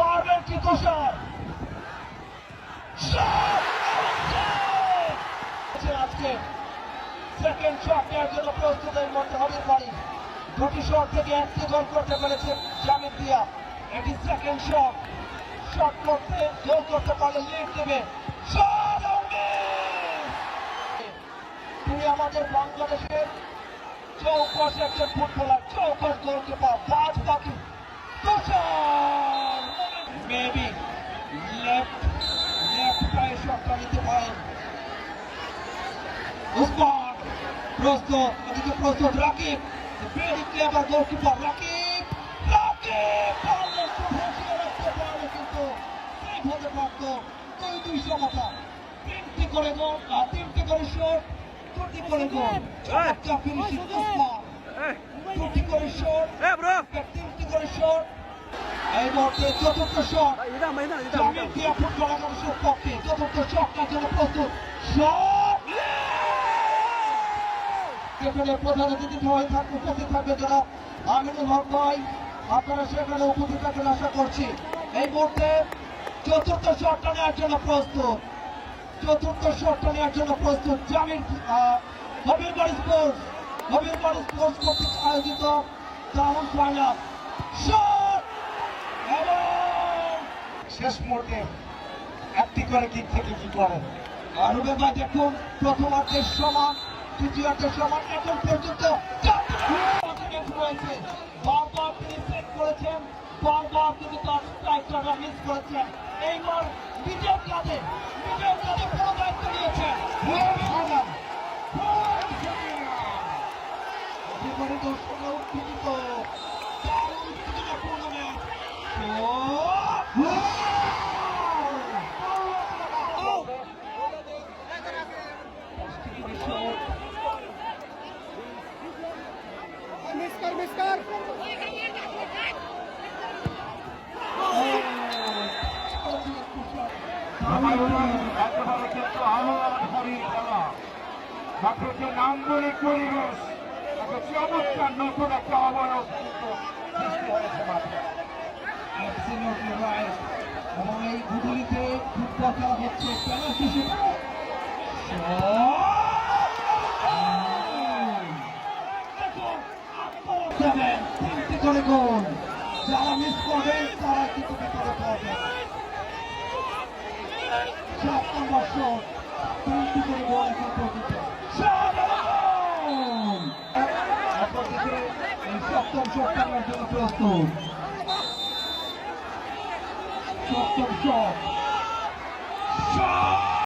পারবেন কি তুষার আজকে সেকেন্ড শট নেওয়ার জন্য প্রস্তুত এই মধ্যে হবে পারি দুটি শট থেকে একটি গোল করতে পেরেছে জামির দিয়া। এটি সেকেন্ড শট শট করতে গোল করতে পারলে লিড দেবে! তিনি আমাদের বাংলাদেশের চৌকশ একজন ফুটবলার চৌকশ গোলকিপার পাঁচ বাকি। উসমান প্রস্তুত এদিকে প্রস্তুত Rakib. Very clever goalkeeper Rakib. Rakib! পারলে বসিয়ে রাখতে পারলে কিন্তু সেভ হতে পারত দুই দুই সমতা তিনটি করে গোল তিনটি করে শট দুটি করে গোল চমৎকার ফিনিশিং উসমান দুটি করে শট তিনটি করে শট এই মুহূর্তে চতুর্থ শট. জামির দিয়া ফুটবল একাদশের সেখানে প্রধান অতিথি উপস্থিত থাকবে যারা আমিনুল হক ভাই। আপনারা সেখানে উপস্থিত থাকবেন আশা করছি। এই মুহূর্তে চতুর্থ শটটা নেওয়ার জন্য প্রস্তুত। চতুর্থ শটটা নেওয়ার জন্য প্রস্তুত জামির আহ, হবিরবাড়ি স্পোর্টস। হবিরবাড়ি স্পোর্টস কর্তৃক আয়োজিত টাউন ফাইনাল। শেষ মুহূর্তে একটি করে দিক থেকে কি করেন। আর রুবেবা দেখুন প্রথমার্ধের সমান। দ্বিতীয়ার্ধের সমান এখন পর্যন্ত রয়েছে। বারবার তিনি সেট করেছেন, বারবার তিনি তার স্ট্রাইকটা এইবার নিজের কাজে নিজের কাজে পুরো দায়িত্ব নিয়েছেন। যে নান্দনিক পরিবেশ একটা চমৎকার নতুন একটা মাত্র এবং এই গুগলিতে ফুটবল খেলা হচ্ছে পেনাল্টি শুট তিনটি করে গোল। যারা মিস করবেন তারা কিন্তু বিপদে পড়বেন সাত নম্বর শট তিনটি করে গোল এখন পর্যন্ত। অপরদিকে এই সপ্তম শট করার জন্য প্রস্তুত। সপ্তম শট